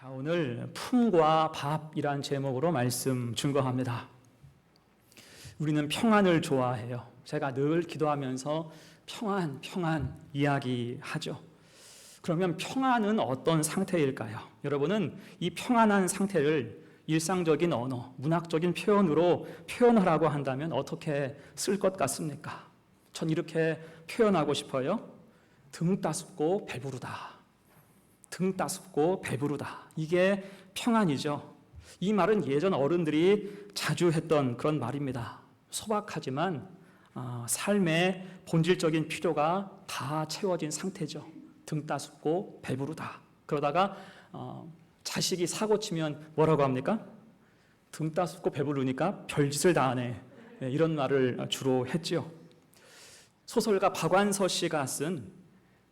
자, 오늘 품과 밥이란 제목으로 말씀 증거합니다. 우리는 평안을 좋아해요. 제가 늘 기도하면서 평안, 평안 이야기하죠. 그러면 평안은 어떤 상태일까요? 여러분은 이 평안한 상태를 일상적인 언어, 문학적인 표현으로 표현하라고 한다면 어떻게 쓸 것 같습니까? 전 이렇게 표현하고 싶어요. 등 따숩고 배부르다. 등 따숩고 배부르다. 이게 평안이죠. 이 말은 예전 어른들이 자주 했던 그런 말입니다. 소박하지만 어, 삶의 본질적인 필요가 다 채워진 상태죠. 등 따숩고 배부르다. 그러다가 어, 자식이 사고 치면 뭐라고 합니까? 등 따숩고 배부르니까 별짓을 다 하네. 네, 이런 말을 주로 했지요. 소설가 박완서 씨가 쓴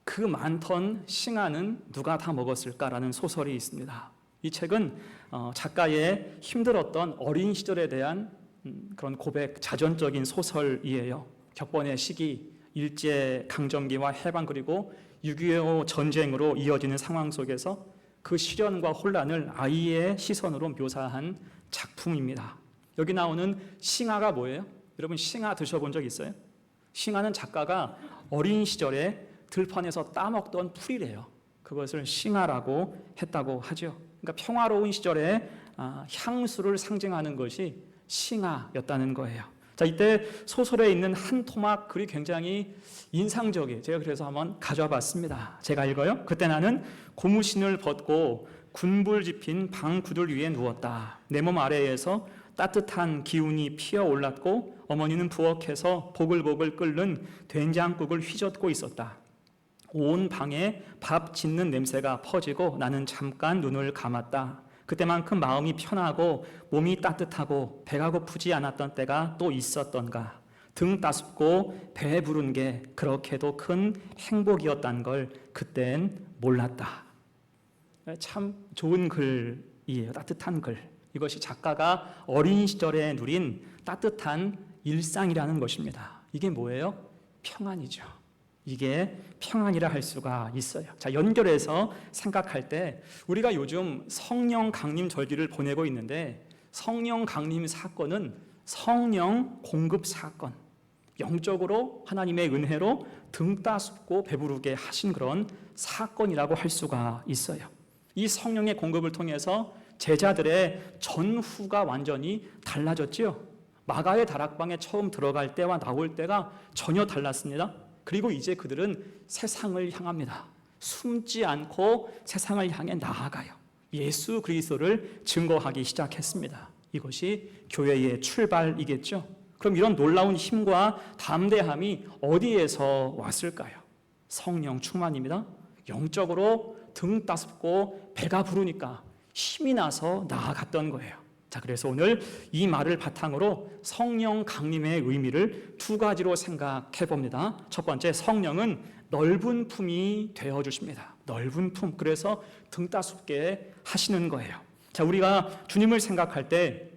그 많던 싱아는 누가 다 먹었을까라는 소설이 있습니다. 이 책은 어, 작가의 힘들었던 어린 시절에 대한 음, 그런 고백, 자전적인 소설이에요. 격번의 시기, 일제 강점기와 해방 그리고 6.25 전쟁으로 이어지는 상황 속에서 그 시련과 혼란을 아이의 시선으로 묘사한 작품입니다. 여기 나오는 싱아가 뭐예요? 여러분 싱아 드셔본 적 있어요? 싱아는 작가가 어린 시절에 들판에서 따먹던 풀이래요. 그것을 싱아라고 했다고 하죠. 그러니까 평화로운 시절에 아, 향수를 상징하는 것이 싱아였다는 거예요. 자, 이때 소설에 있는 한 토막 글이 굉장히 인상적이에요. 제가 그래서 한번 가져와 봤습니다. 제가 읽어요. 그때 나는 고무신을 벗고 군불 집힌 방 구들 위에 누웠다. 내 몸 아래에서 따뜻한 기운이 피어 올랐고 어머니는 부엌에서 보글보글 끓는 된장국을 휘젓고 있었다. 온 방에 밥 짓는 냄새가 퍼지고 나는 잠깐 눈을 감았다. 그때만큼 마음이 편하고 몸이 따뜻하고 배가 고프지 않았던 때가 또 있었던가. 등 따숩고 배 부른 게 그렇게도 큰 행복이었단 걸 그땐 몰랐다. 참 좋은 글이에요. 따뜻한 글. 이것이 작가가 어린 시절에 누린 따뜻한 일상이라는 것입니다. 이게 뭐예요? 평안이죠. 이게 평안이라 할 수가 있어요. 자, 연결해서 생각할 때 우리가 요즘 성령 강림 절기를 보내고 있는데 성령 강림 사건은 성령 공급 사건. 영적으로 하나님의 은혜로 등 따숩고 배부르게 하신 그런 사건이라고 할 수가 있어요. 이 성령의 공급을 통해서 제자들의 전후가 완전히 달라졌지요. 마가의 다락방에 처음 들어갈 때와 나올 때가 전혀 달랐습니다. 그리고 이제 그들은 세상을 향합니다. 숨지 않고 세상을 향해 나아가요. 예수 그리스도를 증거하기 시작했습니다. 이것이 교회의 출발이겠죠. 그럼 이런 놀라운 힘과 담대함이 어디에서 왔을까요? 성령 충만입니다. 영적으로 등 따숩고 배가 부르니까 힘이 나서 나아갔던 거예요. 자, 그래서 오늘 이 말을 바탕으로 성령 강림의 의미를 두 가지로 생각해 봅니다. 첫 번째, 성령은 넓은 품이 되어 주십니다. 넓은 품. 그래서 등 따숩게 하시는 거예요. 자, 우리가 주님을 생각할 때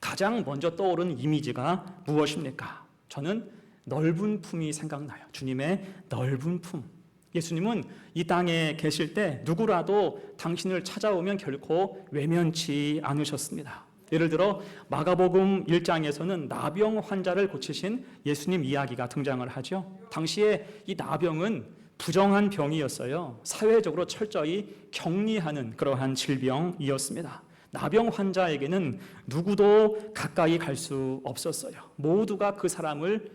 가장 먼저 떠오르는 이미지가 무엇입니까? 저는 넓은 품이 생각나요. 주님의 넓은 품. 예수님은 이 땅에 계실 때 누구라도 당신을 찾아오면 결코 외면치 않으셨습니다. 예를 들어 마가복음 1장에서는 나병 환자를 고치신 예수님 이야기가 등장을 하죠. 당시에 이 나병은 부정한 병이었어요. 사회적으로 철저히 격리하는 그러한 질병이었습니다. 나병 환자에게는 누구도 가까이 갈 수 없었어요. 모두가 그 사람을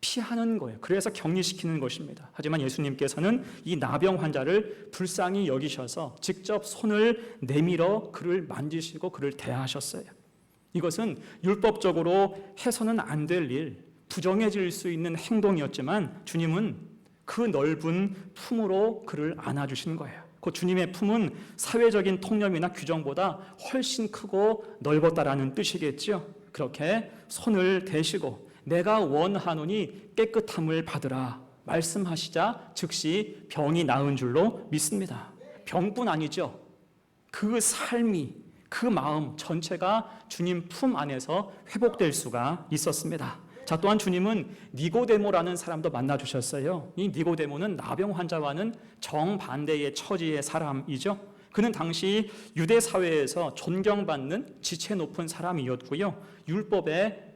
피하는 거예요. 그래서 격리시키는 것입니다. 하지만 예수님께서는 이 나병 환자를 불쌍히 여기셔서 직접 손을 내밀어 그를 만지시고 그를 대하셨어요. 이것은 율법적으로 해서는 안 될 일, 부정해질 수 있는 행동이었지만 주님은 그 넓은 품으로 그를 안아주신 거예요. 그 주님의 품은 사회적인 통념이나 규정보다 훨씬 크고 넓었다라는 뜻이겠죠. 그렇게 손을 대시고 내가 원하노니 깨끗함을 받으라 말씀하시자 즉시 병이 나은 줄로 믿습니다. 병뿐 아니죠. 그 삶이 그 마음 전체가 주님 품 안에서 회복될 수가 있었습니다. 자, 또한 주님은 니고데모라는 사람도 만나 주셨어요. 이 니고데모는 나병 환자와는 정반대의 처지의 사람이죠. 그는 당시 유대 사회에서 존경받는 지체 높은 사람이었고요. 율법에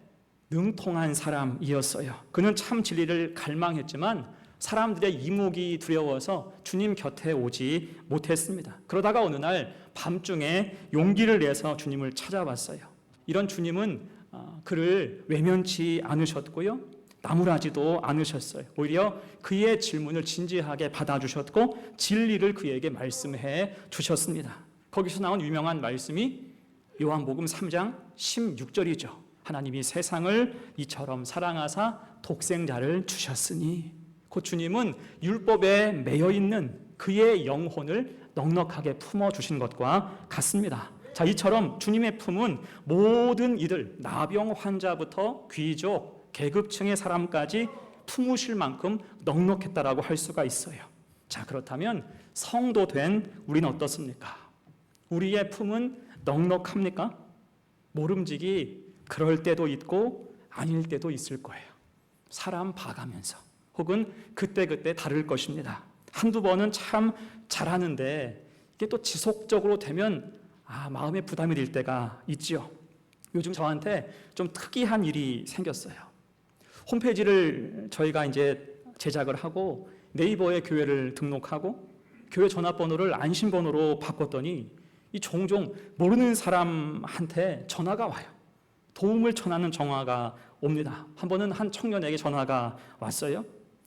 능통한 사람이었어요. 그는 참 진리를 갈망했지만 사람들의 이목이 두려워서 주님 곁에 오지 못했습니다. 그러다가 어느 날 밤중에 용기를 내서 주님을 찾아왔어요. 이런 주님은 아, 그를 외면치 않으셨고요. 나무라지도 않으셨어요. 오히려 그의 질문을 진지하게 받아주셨고 진리를 그에게 말씀해 주셨습니다. 거기서 나온 유명한 말씀이 요한복음 3장 16절이죠. 하나님이 세상을 이처럼 사랑하사 독생자를 주셨으니 곧 주님은 율법에 매여 있는 그의 영혼을 넉넉하게 품어 주신 것과 같습니다. 자, 이처럼 주님의 품은 모든 이들 나병 환자부터 귀족, 계급층의 사람까지 품으실 만큼 넉넉했다라고 할 수가 있어요. 자, 그렇다면 성도 된 우리는 어떻습니까? 우리의 품은 넉넉합니까? 모름지기 그럴 때도 있고 아닐 때도 있을 거예요. 사람 봐가면서 혹은 그때그때 다를 것입니다. 한두 번은 참 잘하는데 이게 또 지속적으로 되면 아, 마음에 부담이 될 때가 있지요. 요즘 저한테 좀 특이한 일이 생겼어요. 홈페이지를 저희가 이제 제작을 하고 네이버에 교회를 등록하고 교회 전화번호를 안심번호로 바꿨더니 이 종종 모르는 사람한테 전화가 와요. 도움을 전하는 전화가 옵니다. 한 번은 한 청년에게 전화가 왔어요.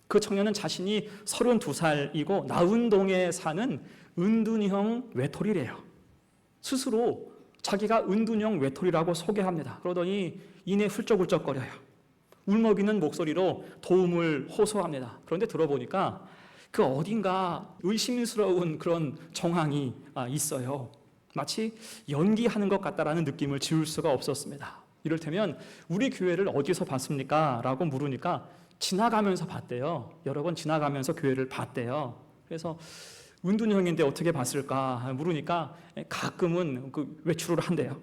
그 청년은 자신이 32살이고 나운동에 사는 은둔형 외톨이래요. 스스로 자기가 은둔형 외톨이라고 소개합니다. 그러더니 이내 훌쩍훌쩍거려요. 울먹이는 목소리로 도움을 호소합니다. 그런데 들어보니까 그 어딘가 의심스러운 그런 정황이 아, 있어요. 마치 연기하는 것 같다라는 느낌을 지울 수가 없었습니다. 이를테면 우리 교회를 어디서 봤습니까? 라고 물으니까 지나가면서 봤대요. 여러 번 지나가면서 교회를 봤대요. 그래서 은둔 형인데 어떻게 봤을까 물으니까 가끔은 그 외출을 한대요.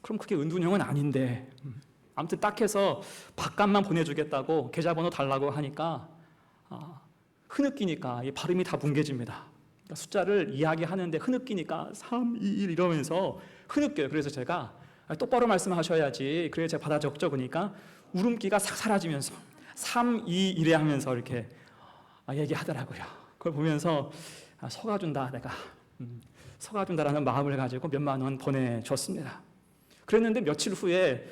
그럼 그게 은둔 형은 아닌데 음. 아무튼 딱 해서 바깥만 보내주겠다고 계좌번호 달라고 하니까 아, 흐느끼니까 이 발음이 다 뭉개집니다. 그러니까 숫자를 이야기하는데 흐느끼니까 3, 2, 1 이러면서 흐느껴요. 그래서 제가 아, 똑바로 말씀하셔야지. 그래야 제가 받아 적죠. 그러니까 울음기가 싹 사라지면서 3, 2, 1에 하면서 이렇게 아, 얘기하더라고요. 그걸 보면서 아, 속아준다 내가 음, 속아준다라는 마음을 가지고 몇만 원 보내줬습니다. 그랬는데 며칠 후에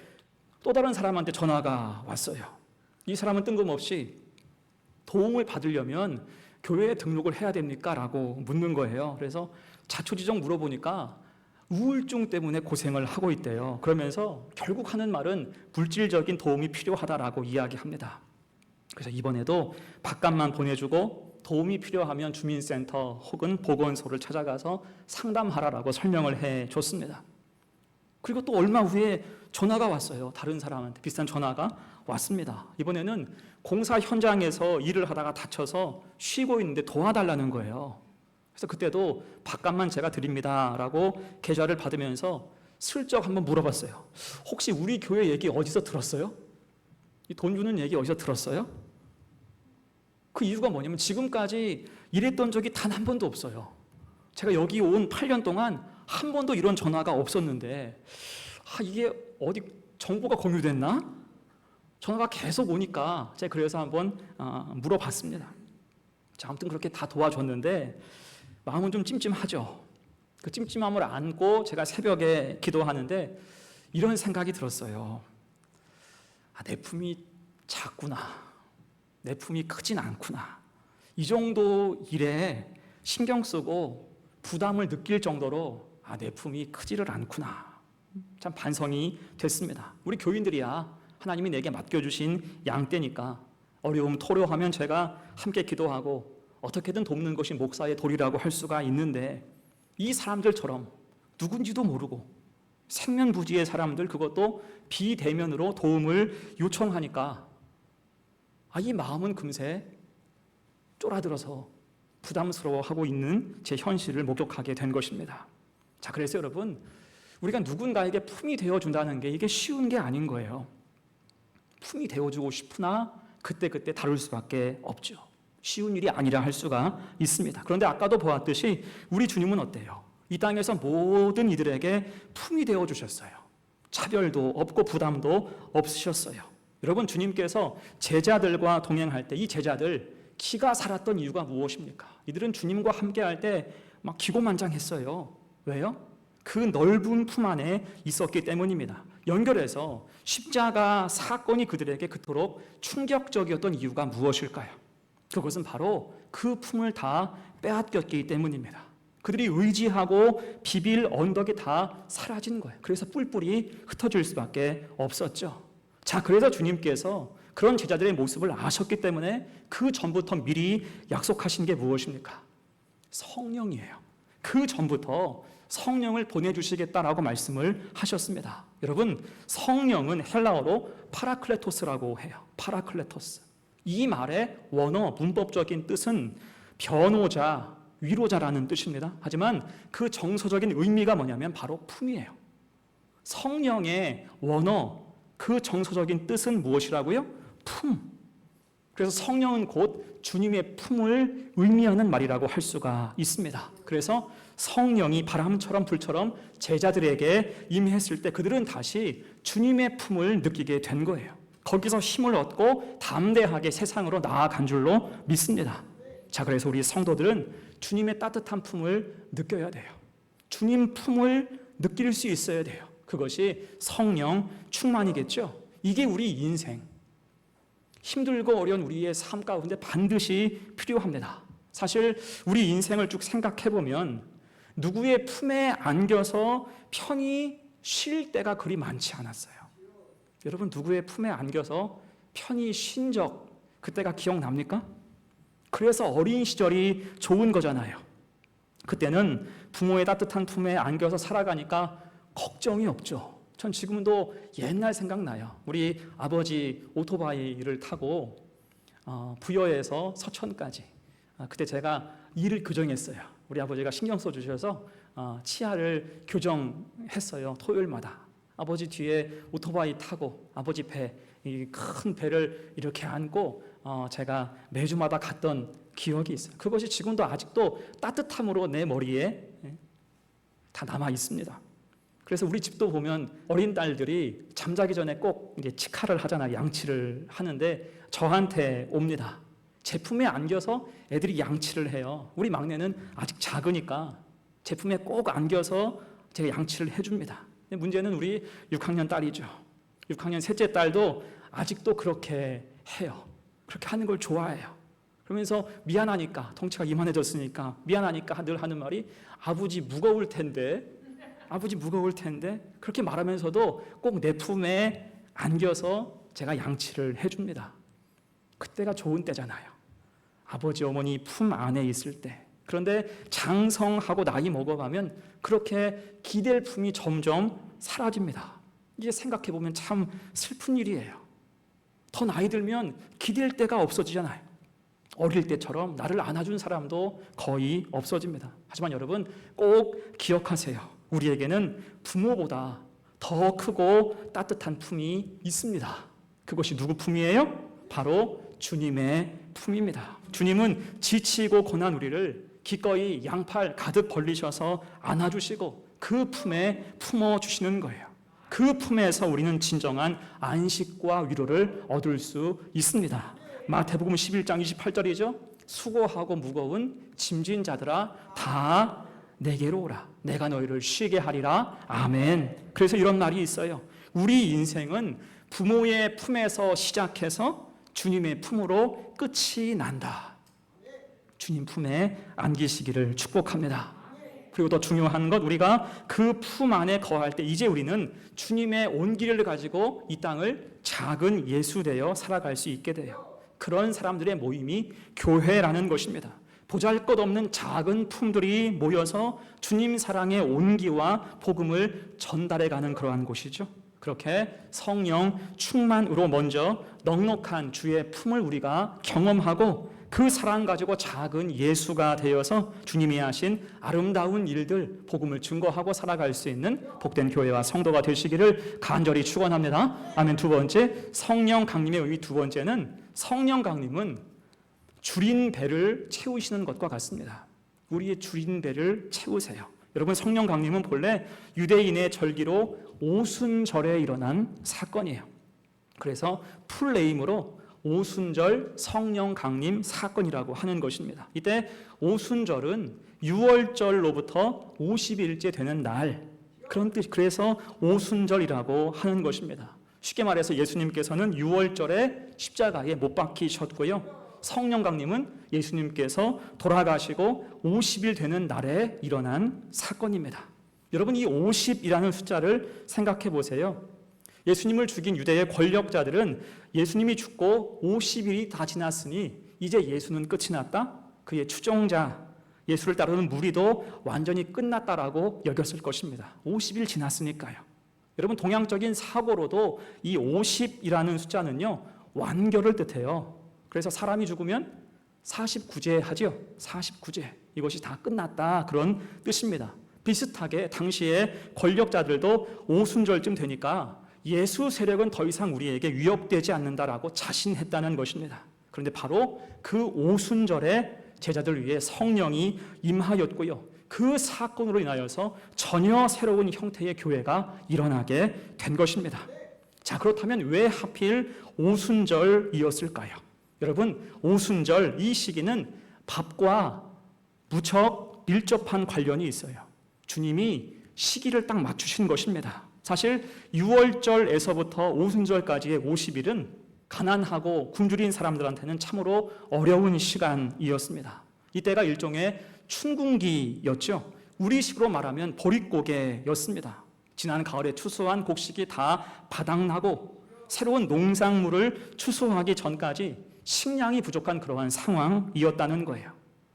또 다른 사람한테 전화가 왔어요. 이 사람은 뜬금없이 도움을 받으려면 교회에 등록을 해야 됩니까? 라고 묻는 거예요. 그래서 자초지종 물어보니까 우울증 때문에 고생을 하고 있대요. 그러면서 결국 하는 말은 물질적인 도움이 필요하다라고 이야기합니다. 그래서 이번에도 바깥만 보내주고 도움이 필요하면 주민센터 혹은 보건소를 찾아가서 상담하라라고 설명을 해 줬습니다. 그리고 또 얼마 후에 전화가 왔어요. 다른 사람한테 비슷한 전화가 왔습니다. 이번에는 공사 현장에서 일을 하다가 다쳐서 쉬고 있는데 도와달라는 거예요. 그래서 그때도 밥값만 제가 드립니다라고 계좌를 받으면서 슬쩍 한번 물어봤어요. 혹시 우리 교회 얘기 어디서 들었어요? 이 돈 주는 얘기 어디서 들었어요? 그 이유가 뭐냐면 지금까지 일했던 적이 단 한 번도 없어요. 제가 여기 온 8년 동안 한 번도 이런 전화가 없었는데 아, 이게 어디 정보가 공유됐나? 전화가 계속 오니까 제가 그래서 한번 어, 물어봤습니다. 자, 아무튼 그렇게 다 도와줬는데 마음은 좀 찜찜하죠. 그 찜찜함을 안고 제가 새벽에 기도하는데 이런 생각이 들었어요. 아, 내 품이 작구나. 내 품이 크진 않구나. 이 정도 일에 신경 쓰고 부담을 느낄 정도로 아, 내 품이 크지를 않구나. 참 반성이 됐습니다. 우리 교인들이야 하나님이 내게 맡겨주신 양떼니까 어려움 토로하면 제가 함께 기도하고 어떻게든 돕는 것이 목사의 도리라고 할 수가 있는데 이 사람들처럼 누군지도 모르고 생면부지의 사람들 그것도 비대면으로 도움을 요청하니까 아, 이 마음은 금세 쫄아들어서 부담스러워하고 있는 제 현실을 목격하게 된 것입니다. 자, 그래서 여러분 우리가 누군가에게 품이 되어준다는 게 이게 쉬운 게 아닌 거예요. 품이 되어주고 싶으나 그때그때 다룰 수밖에 없죠. 쉬운 일이 아니라 할 수가 있습니다. 그런데 아까도 보았듯이 우리 주님은 어때요? 이 땅에서 모든 이들에게 품이 되어 주셨어요. 차별도 없고 부담도 없으셨어요. 여러분 주님께서 제자들과 동행할 때 이 제자들 기가 살았던 이유가 무엇입니까? 이들은 주님과 함께 할 때 막 기고만장했어요. 왜요? 그 넓은 품 안에 있었기 때문입니다. 연결해서 십자가 사건이 그들에게 그토록 충격적이었던 이유가 무엇일까요? 그것은 바로 그 품을 다 빼앗겼기 때문입니다. 그들이 의지하고 비빌 언덕이 다 사라진 거예요. 그래서 뿔뿔이 흩어질 수밖에 없었죠. 자, 그래서 주님께서 그런 제자들의 모습을 아셨기 때문에 그 전부터 미리 약속하신 게 무엇입니까? 성령이에요. 그 전부터 성령을 보내주시겠다라고 말씀을 하셨습니다. 여러분, 성령은 헬라어로 파라클레토스라고 해요. 파라클레토스. 이 말의 원어 문법적인 뜻은 변호자, 위로자라는 뜻입니다. 하지만 그 정서적인 의미가 뭐냐면 바로 품이에요. 성령의 원어, 그 정서적인 뜻은 무엇이라고요? 품. 그래서 성령은 곧 주님의 품을 의미하는 말이라고 할 수가 있습니다. 그래서 성령이 바람처럼 불처럼 제자들에게 임했을 때 그들은 다시 주님의 품을 느끼게 된 거예요. 거기서 힘을 얻고 담대하게 세상으로 나아간 줄로 믿습니다. 자, 그래서 우리 성도들은 주님의 따뜻한 품을 느껴야 돼요. 주님 품을 느낄 수 있어야 돼요. 그것이 성령 충만이겠죠. 이게 우리 인생. 힘들고 어려운 우리의 삶 가운데 반드시 필요합니다. 사실 우리 인생을 쭉 생각해 보면 누구의 품에 안겨서 편히 쉴 때가 그리 많지 않았어요. 여러분 누구의 품에 안겨서 편히 쉰 적 그때가 기억납니까? 그래서 어린 시절이 좋은 거잖아요. 그때는 부모의 따뜻한 품에 안겨서 살아가니까 걱정이 없죠. 전 지금도 옛날 생각나요. 우리 아버지 오토바이를 타고 어, 부여에서 서천까지. 아, 그때 제가 일을 교정했어요. 우리 아버지가 신경 써주셔서 어, 치아를 교정했어요. 토요일마다. 아버지 뒤에 오토바이 타고 아버지 배, 이 큰 배를 이렇게 안고 어, 제가 매주마다 갔던 기억이 있어요. 그것이 지금도 아직도 따뜻함으로 내 머리에 예, 다 남아 있습니다. 그래서 우리 집도 보면 어린 딸들이 잠자기 전에 꼭 이제 치카를 하잖아 양치를 하는데 저한테 옵니다. 제품에 안겨서 애들이 양치를 해요. 우리 막내는 아직 작으니까 제품에 꼭 안겨서 제가 양치를 해줍니다. 문제는 우리 6학년 딸이죠. 6학년 셋째 딸도 아직도 그렇게 해요. 그렇게 하는 걸 좋아해요. 그러면서 미안하니까 덩치가 이만해졌으니까 미안하니까 늘 하는 말이 아버지 무거울 텐데 아버지 무거울 텐데 그렇게 말하면서도 꼭 내 품에 안겨서 제가 양치를 해줍니다. 그때가 좋은 때잖아요. 아버지 어머니 품 안에 있을 때. 그런데 장성하고 나이 먹어가면 그렇게 기댈 품이 점점 사라집니다. 이게 생각해 보면 참 슬픈 일이에요. 더 나이 들면 기댈 데가 없어지잖아요. 어릴 때처럼 나를 안아준 사람도 거의 없어집니다. 하지만 여러분 꼭 기억하세요. 우리에게는 부모보다 더 크고 따뜻한 품이 있습니다. 그것이 누구 품이에요? 바로 주님의 품입니다. 주님은 지치고 고난 우리를 기꺼이 양팔 가득 벌리셔서 안아주시고 그 품에 품어 주시는 거예요. 그 품에서 우리는 진정한 안식과 위로를 얻을 수 있습니다. 마태복음 11장 28절이죠. 수고하고 무거운 짐진 자들아 다 내게로 오라. 내가 너희를 쉬게 하리라. 아멘. 그래서 이런 말이 있어요. 우리 인생은 부모의 품에서 시작해서 주님의 품으로 끝이 난다. 주님 품에 안기시기를 축복합니다. 그리고 더 중요한 것 우리가 그 품 안에 거할 때 이제 우리는 주님의 온기를 가지고 이 땅을 작은 예수 되어 살아갈 수 있게 돼요. 그런 사람들의 모임이 교회라는 것입니다. 보잘 것 없는 작은 품들이 모여서 주님 사랑의 온기와 복음을 전달해 가는 그러한 곳이죠. 그렇게 성령 충만으로 먼저 넉넉한 주의 품을 우리가 경험하고 그 사랑 가지고 작은 예수가 되어서 주님이 하신 아름다운 일들 복음을 증거하고 살아갈 수 있는 복된 교회와 성도가 되시기를 간절히 축원합니다. 아멘. 두 번째 성령 강림의 의미 두 번째는 성령 강림은 줄인 배를 채우시는 것과 같습니다. 우리의 줄인 배를 채우세요. 여러분 성령 강림은 본래 유대인의 절기로 오순절에 일어난 사건이에요. 그래서 풀네임으로 오순절 성령 강림 사건이라고 하는 것입니다. 이때 오순절은 6월절로부터 50일째 되는 날 그런 뜻 그래서 오순절이라고 하는 것입니다. 쉽게 말해서 예수님께서는 6월절에 십자가에 못 박히셨고요. 성령 강림은 예수님께서 돌아가시고 50일 되는 날에 일어난 사건입니다. 여러분 이 50이라는 숫자를 생각해 보세요. 예수님을 죽인 유대의 권력자들은 예수님이 죽고 50일이 다 지났으니 이제 예수는 끝이 났다. 그의 추종자 예수를 따르는 무리도 완전히 끝났다라고 여겼을 것입니다. 50일 지났으니까요. 여러분 동양적인 사고로도 이 50이라는 숫자는요. 완결을 뜻해요. 그래서 사람이 죽으면 49제 하지요. 49제. 이것이 다 끝났다. 그런 뜻입니다. 비슷하게 당시에 권력자들도 오순절쯤 되니까 예수 세력은 더 이상 우리에게 위협되지 않는다라고 자신했다는 것입니다. 그런데 바로 그 오순절에 제자들 위해 성령이 임하였고요. 그 사건으로 인하여서 전혀 새로운 형태의 교회가 일어나게 된 것입니다. 자, 그렇다면 왜 하필 오순절이었을까요? 여러분, 오순절 이 시기는 밥과 무척 밀접한 관련이 있어요. 주님이 시기를 딱 맞추신 것입니다. 사실 6월절에서부터 오순절까지의 50일은 가난하고 굶주린 사람들한테는 참으로 어려운 시간이었습니다. 이때가 일종의 춘궁기였죠. 우리식으로 말하면 보릿고개였습니다. 지난 가을에 추수한 곡식이 다 바닥나고 새로운 농작물을 추수하기 전까지 식량이 부족한 그러한 상황이었다는 거예요.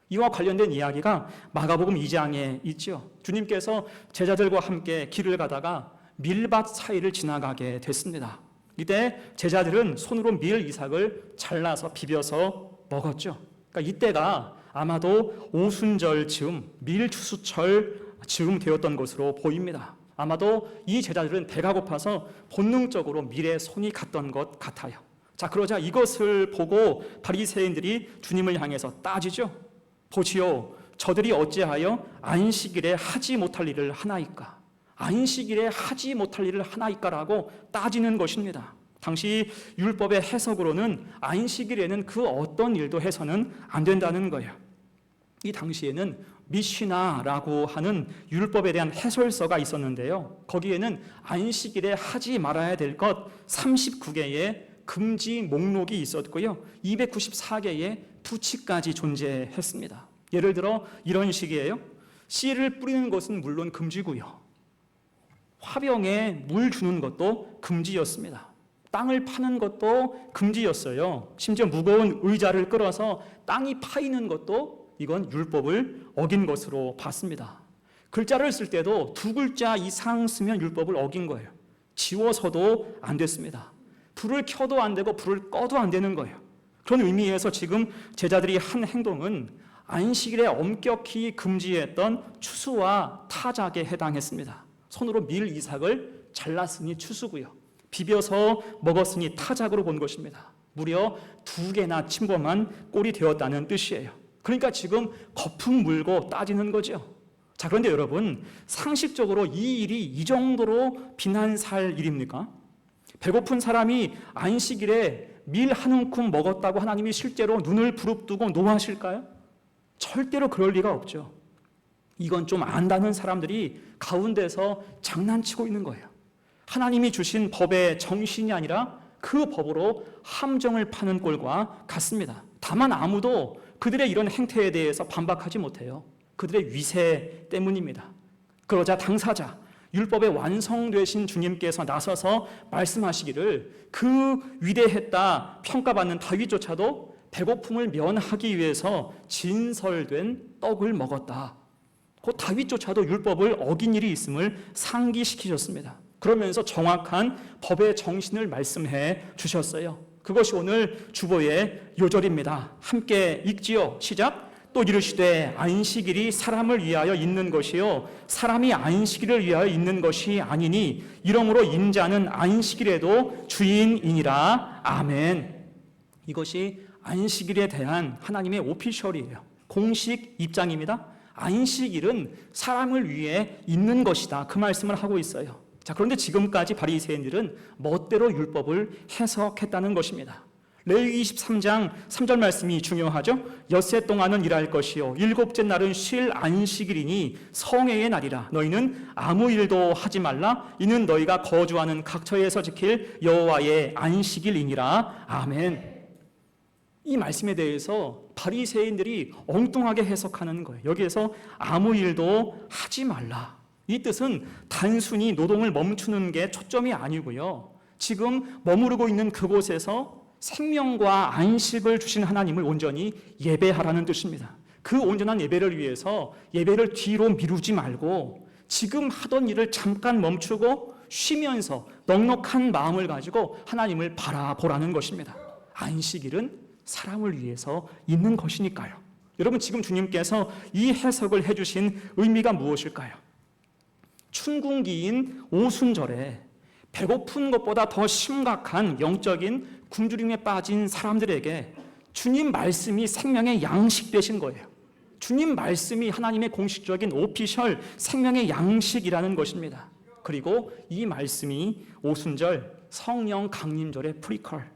이와 관련된 이야기가 마가복음 2장에 있죠. 주님께서 제자들과 함께 길을 가다가 밀밭 사이를 지나가게 됐습니다. 이때 제자들은 손으로 밀 이삭을 잘라서 비벼서 먹었죠. 그러니까 이때가 아마도 오순절 즈음 밀 추수철 즈음 되었던 것으로 보입니다. 아마도 이 제자들은 배가 고파서 본능적으로 밀에 손이 갔던 것 같아요. 자, 그러자 이것을 보고 바리새인들이 주님을 향해서 따지죠. 보지요. 저들이 어찌하여 안식일에 하지 못할 일을 하나이까? 안식일에 하지 못할 일을 하나이까라고 따지는 것입니다. 당시 율법의 해석으로는 안식일에는 그 어떤 일도 해서는 안 된다는 거예요. 이 당시에는 미시나라고 하는 율법에 대한 해설서가 있었는데요. 거기에는 안식일에 하지 말아야 될 것 39개의 금지 목록이 있었고요. 294개의 부치까지 존재했습니다. 예를 들어 이런 식이에요. 씨를 뿌리는 것은 물론 금지고요. 화병에 물 주는 것도 금지였습니다. 땅을 파는 것도 금지였어요. 심지어 무거운 의자를 끌어서 땅이 파이는 것도 이건 율법을 어긴 것으로 봤습니다. 글자를 쓸 때도 두 글자 이상 쓰면 율법을 어긴 거예요. 지워서도 안 됐습니다. 불을 켜도 안 되고 불을 꺼도 안 되는 거예요. 그런 의미에서 지금 제자들이 한 행동은 안식일에 엄격히 금지했던 추수와 타작에 해당했습니다. 손으로 밀 이삭을 잘랐으니 추수고요. 비벼서 먹었으니 타작으로 본 것입니다. 무려 두 개나 침범한 꼴이 되었다는 뜻이에요. 그러니까 지금 거품 물고 따지는 거죠. 자, 그런데 여러분, 상식적으로 이 일이 이 정도로 비난 살 일입니까? 배고픈 사람이 안식일에 밀 한 움큼 먹었다고 하나님이 실제로 눈을 부릅뜨고 노하실까요? 절대로 그럴 리가 없죠. 이건 좀 안다는 사람들이 가운데서 장난치고 있는 거예요. 하나님이 주신 법의 정신이 아니라 그 법으로 함정을 파는 꼴과 같습니다. 다만 아무도 그들의 이런 행태에 대해서 반박하지 못해요. 그들의 위세 때문입니다. 그러자 당사자, 율법의 완성되신 주님께서 나서서 말씀하시기를 그 위대했다 평가받는 다윗조차도 배고픔을 면하기 위해서 진설된 떡을 먹었다. 그 다윗조차도 율법을 어긴 일이 있음을 상기시키셨습니다. 그러면서 정확한 법의 정신을 말씀해 주셨어요. 그것이 오늘 주보의 요절입니다. 함께 읽지요. 시작. 또 이르시되 안식일이 사람을 위하여 있는 것이요 사람이 안식일을 위하여 있는 것이 아니니 이러므로 인자는 안식일에도 주인이니라. 아멘. 이것이 안식일에 대한 하나님의 오피셜이에요. 공식 입장입니다. 안식일은 사람을 위해 있는 것이다. 그 말씀을 하고 있어요. 자, 그런데 지금까지 바리새인들은 멋대로 율법을 해석했다는 것입니다. 레위기 23장 3절 말씀이 중요하죠. 엿새 동안은 일할 것이요 일곱째 날은 쉴 안식일이니 성회의 날이라. 너희는 아무 일도 하지 말라. 이는 너희가 거주하는 각처에서 지킬 여호와의 안식일이니라. 아멘. 이 말씀에 대해서 바리새인들이 엉뚱하게 해석하는 거예요. 여기에서 아무 일도 하지 말라. 이 뜻은 단순히 노동을 멈추는 게 초점이 아니고요. 지금 머무르고 있는 그곳에서 생명과 안식을 주신 하나님을 온전히 예배하라는 뜻입니다. 그 온전한 예배를 위해서 예배를 뒤로 미루지 말고 지금 하던 일을 잠깐 멈추고 쉬면서 넉넉한 마음을 가지고 하나님을 바라보라는 것입니다. 안식일은 사람을 위해서 있는 것이니까요. 여러분 지금 주님께서 이 해석을 해주신 의미가 무엇일까요? 춘궁기인 오순절에 배고픈 것보다 더 심각한 영적인 굶주림에 빠진 사람들에게 주님 말씀이 생명의 양식 되신 거예요. 주님 말씀이 하나님의 공식적인 오피셜 생명의 양식이라는 것입니다. 그리고 이 말씀이 오순절 성령 강림절의 프리컬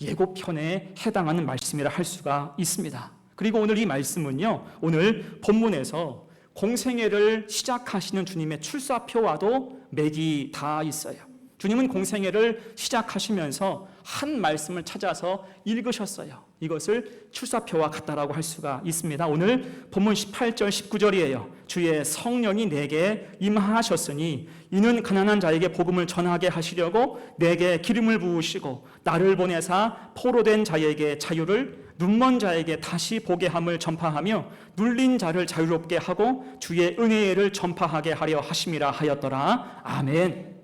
예고편에 해당하는 말씀이라 할 수가 있습니다. 그리고 오늘 이 말씀은요. 오늘 본문에서 공생애를 시작하시는 주님의 출사표와도 맥이 다 있어요. 주님은 공생애를 시작하시면서 한 말씀을 찾아서 읽으셨어요. 이것을 출사표와 같다라고 할 수가 있습니다. 오늘 본문 18절 19절이에요. 주의 성령이 내게 임하셨으니 이는 가난한 자에게 복음을 전하게 하시려고 내게 기름을 부으시고 나를 보내사 포로된 자에게 자유를 눈먼 자에게 다시 보게 함을 전파하며 눌린 자를 자유롭게 하고 주의 은혜를 전파하게 하려 하심이라 하였더라. 아멘.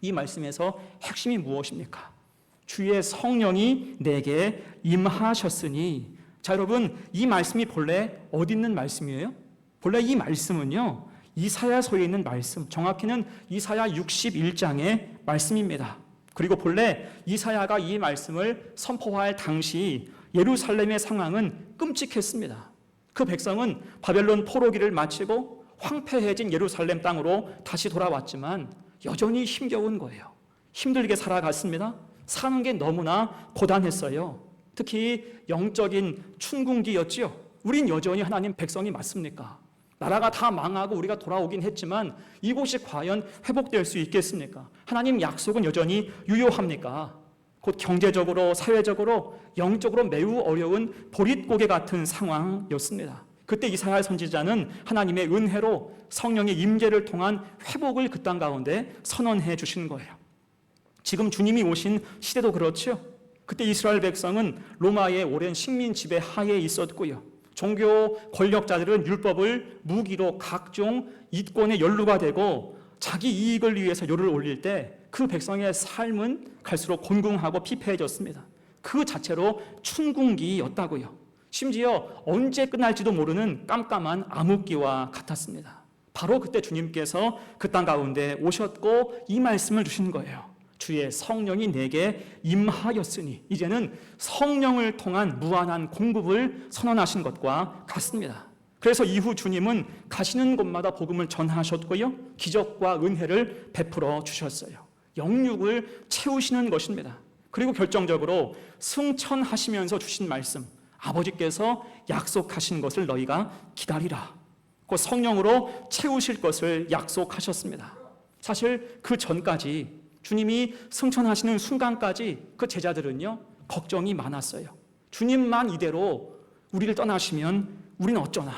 이 말씀에서 핵심이 무엇입니까? 주의 성령이 내게 임하셨으니 자 여러분 이 말씀이 본래 어디 있는 말씀이에요? 본래 이 말씀은요 이사야서에 있는 말씀 정확히는 이사야 61장의 말씀입니다. 그리고 본래 이사야가 이 말씀을 선포할 당시 예루살렘의 상황은 끔찍했습니다. 그 백성은 바벨론 포로기를 마치고 황폐해진 예루살렘 땅으로 다시 돌아왔지만 여전히 힘겨운 거예요. 힘들게 살아갔습니다. 사는 게 너무나 고단했어요. 특히 영적인 춘궁기였지요. 우린 여전히 하나님 백성이 맞습니까? 나라가 다 망하고 우리가 돌아오긴 했지만 이곳이 과연 회복될 수 있겠습니까? 하나님 약속은 여전히 유효합니까? 곧 경제적으로, 사회적으로, 영적으로 매우 어려운 보릿고개 같은 상황이었습니다. 그때 이사야 선지자는 하나님의 은혜로 성령의 임재를 통한 회복을 그 땅 가운데 선언해 주신 거예요. 지금 주님이 오신 시대도 그렇죠. 그때 이스라엘 백성은 로마의 오랜 식민 지배 하에 있었고요. 종교 권력자들은 율법을 무기로 각종 이권의 연루가 되고 자기 이익을 위해서 요를 올릴 때 그 백성의 삶은 갈수록 곤궁하고 피폐해졌습니다. 그 자체로 춘궁기였다고요. 심지어 언제 끝날지도 모르는 깜깜한 암흑기와 같았습니다. 바로 그때 주님께서 그 땅 가운데 오셨고 이 말씀을 주신 거예요. 주의 성령이 내게 임하였으니 이제는 성령을 통한 무한한 공급을 선언하신 것과 같습니다. 그래서 이후 주님은 가시는 곳마다 복음을 전하셨고요. 기적과 은혜를 베풀어 주셨어요. 영육을 채우시는 것입니다. 그리고 결정적으로 승천하시면서 주신 말씀 아버지께서 약속하신 것을 너희가 기다리라. 그 성령으로 채우실 것을 약속하셨습니다. 사실 그 전까지 주님이 승천하시는 순간까지 그 제자들은요, 걱정이 많았어요. 주님만 이대로 우리를 떠나시면 우리는 어쩌나.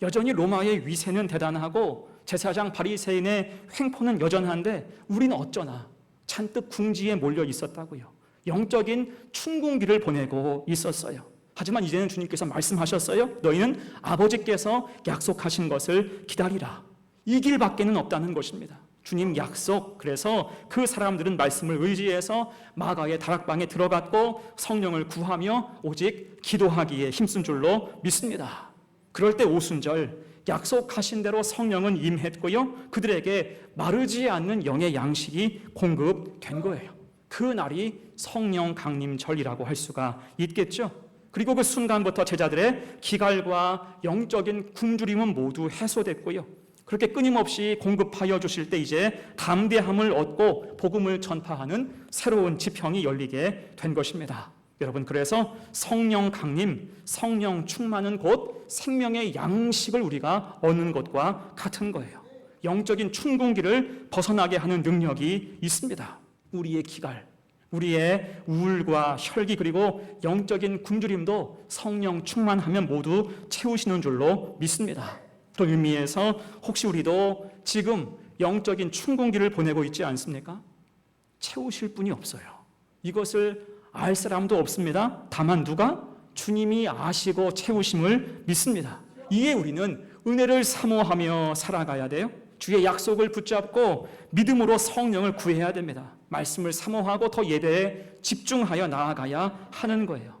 여전히 로마의 위세는 대단하고 제사장 바리새인의 횡포는 여전한데 우리는 어쩌나. 잔뜩 궁지에 몰려 있었다고요. 영적인 춘궁기를 보내고 있었어요. 하지만 이제는 주님께서 말씀하셨어요. 너희는 아버지께서 약속하신 것을 기다리라. 이 길밖에는 없다는 것입니다. 주님 약속. 그래서 그 사람들은 말씀을 의지해서 마가의 다락방에 들어갔고 성령을 구하며 오직 기도하기에 힘쓴 줄로 믿습니다. 그럴 때 오순절 약속하신 대로 성령은 임했고요. 그들에게 마르지 않는 영의 양식이 공급된 거예요. 그 날이 성령 강림절이라고 할 수가 있겠죠. 그리고 그 순간부터 제자들의 기갈과 영적인 굶주림은 모두 해소됐고요. 그렇게 끊임없이 공급하여 주실 때 이제 담대함을 얻고 복음을 전파하는 새로운 지평이 열리게 된 것입니다. 여러분 그래서 성령 강림, 성령 충만은 곧 생명의 양식을 우리가 얻는 것과 같은 거예요. 영적인 춘궁기를 벗어나게 하는 능력이 있습니다. 우리의 기갈, 우리의 우울과 혈기 그리고 영적인 굶주림도 성령 충만하면 모두 채우시는 줄로 믿습니다. 그런 의미에서 혹시 우리도 지금 영적인 춘궁기를 보내고 있지 않습니까? 채우실 분이 없어요. 이것을 알 사람도 없습니다. 다만 누가 주님이 아시고 채우심을 믿습니다. 이에 우리는 은혜를 사모하며 살아가야 돼요. 주의 약속을 붙잡고 믿음으로 성령을 구해야 됩니다. 말씀을 사모하고 더 예배에 집중하여 나아가야 하는 거예요.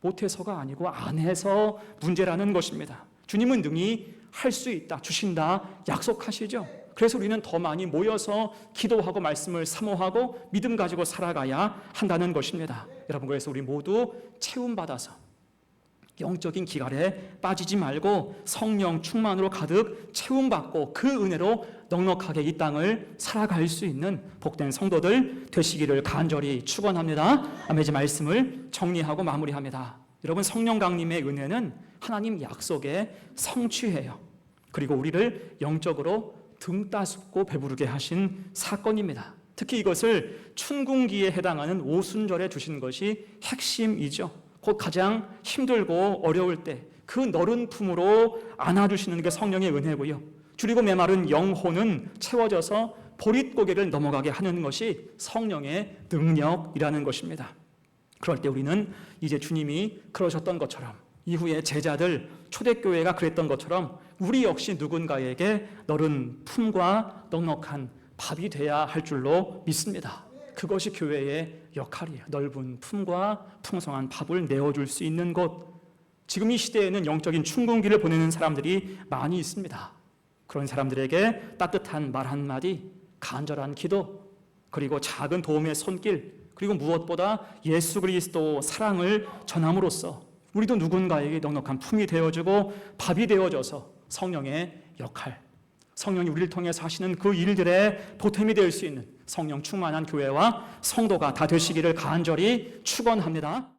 못해서가 아니고 안 해서 문제라는 것입니다. 주님은 능히 할 수 있다, 주신다, 약속하시죠. 그래서 우리는 더 많이 모여서 기도하고 말씀을 사모하고 믿음 가지고 살아가야 한다는 것입니다. 여러분, 그래서 우리 모두 체험받아서 영적인 기갈에 빠지지 말고 성령 충만으로 가득 채움받고 그 은혜로 넉넉하게 이 땅을 살아갈 수 있는 복된 성도들 되시기를 간절히 축원합니다. 아멘. 이제 말씀을 정리하고 마무리합니다. 여러분 성령 강림의 은혜는 하나님 약속에 성취해요. 그리고 우리를 영적으로 등 따숩고 배부르게 하신 사건입니다. 특히 이것을 춘궁기에 해당하는 오순절에 두신 것이 핵심이죠. 곧 가장 힘들고 어려울 때 그 너른 품으로 안아주시는 게 성령의 은혜고요. 줄이고 메마른 영혼은 채워져서 보릿고개를 넘어가게 하는 것이 성령의 능력이라는 것입니다. 그럴 때 우리는 이제 주님이 그러셨던 것처럼 이후에 제자들 초대교회가 그랬던 것처럼 우리 역시 누군가에게 너른 품과 넉넉한 밥이 돼야 할 줄로 믿습니다. 그것이 교회의 역할이에요. 넓은 품과 풍성한 밥을 내어줄 수 있는 곳. 지금 이 시대에는 영적인 춘궁기를 보내는 사람들이 많이 있습니다. 그런 사람들에게 따뜻한 말 한마디, 간절한 기도, 그리고 작은 도움의 손길, 그리고 무엇보다 예수 그리스도 사랑을 전함으로써 우리도 누군가에게 넉넉한 품이 되어주고 밥이 되어져서 성령의 역할, 성령이 우리를 통해서 하시는 그 일들의 보탬이 될 수 있는 성령 충만한 교회와 성도가 다 되시기를 간절히 축원합니다.